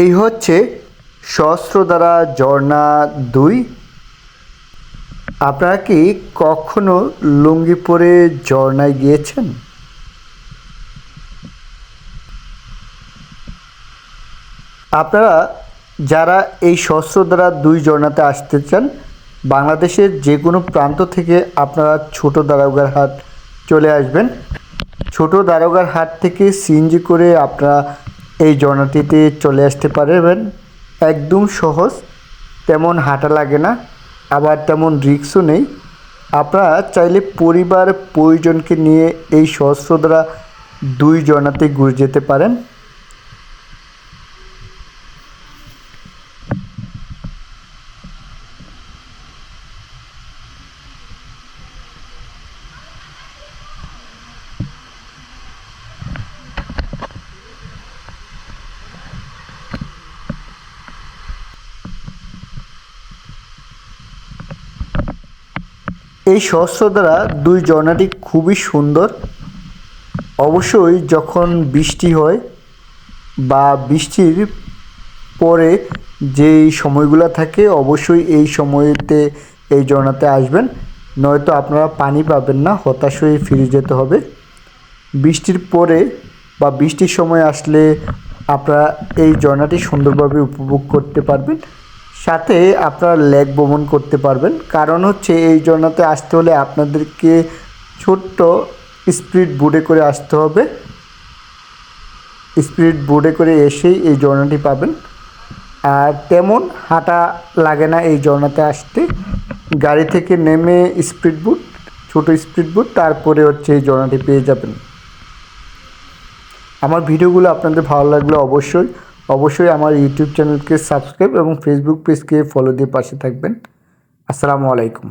এই হচ্ছে সহস্রধারা ঝর্ণা দুই। আপনারা কি কখনো লুঙ্গি পরে ঝর্ণায় গিয়েছেন? আপনারা যারা এই সহস্রধারা দুই ঝর্ণাতে আসতে চান, বাংলাদেশের যে কোনো প্রান্ত থেকে আপনারা ছোট দারোগার হাট চলে আসবেন। ছোট দারোগার হাট থেকে সিএনজি করে আপনারা এই ঝর্ণাটিতে চলে আসতে পারবেন। একদম সহজ, তেমন হাঁটা লাগে না, আবার তেমন রিক্সও নেই। আপনারা চাইলে পরিবার পরিজনকে নিয়ে এই সহস্রদ্রা দুই ঝর্ণাতে ঘুরে যেতে পারেন। এই সহস্র দ্বারা দুই ঝর্ণাটি খুবই সুন্দর। অবশ্যই যখন বৃষ্টি হয় বা বৃষ্টির পরে যেই সময়গুলো থাকে, অবশ্যই এই সময়তে এই ঝর্ণাতে আসবেন। নয়তো আপনারা পানি পাবেন না, হতাশ হয়ে ফিরে যেতে হবে। বৃষ্টির পরে বা বৃষ্টির সময় আসলে আপনারা এই ঝর্ণাটি সুন্দরভাবে উপভোগ করতে পারবেন। সাথে আপনারা লেক ভ্রমণ করতে পারবেন। কারণ হচ্ছে এই ঝর্ণাতে আসতে হলে আপনাদেরকে ছোট্ট স্পিড বোটে করে আসতে হবে। স্পিড বোটে করে এসেই এই ঝর্ণাটি পাবেন। আর তেমন হাঁটা লাগে না এই ঝর্ণাতে আসতে। গাড়ি থেকে নেমে স্পিড বোট, ছোটো স্পিড বোট, তারপরে হচ্ছে এই ঝর্ণাটি পেয়ে যাবেন। আমার ভিডিওগুলো আপনাদের ভালো লাগলে অবশ্যই অবশ্যই আমার ইউটিউব চ্যানেলকে সাবস্ক্রাইব এবং ফেসবুক পেজকে ফলো দিয়ে পাশে থাকবেন। আসসালামু আলাইকুম।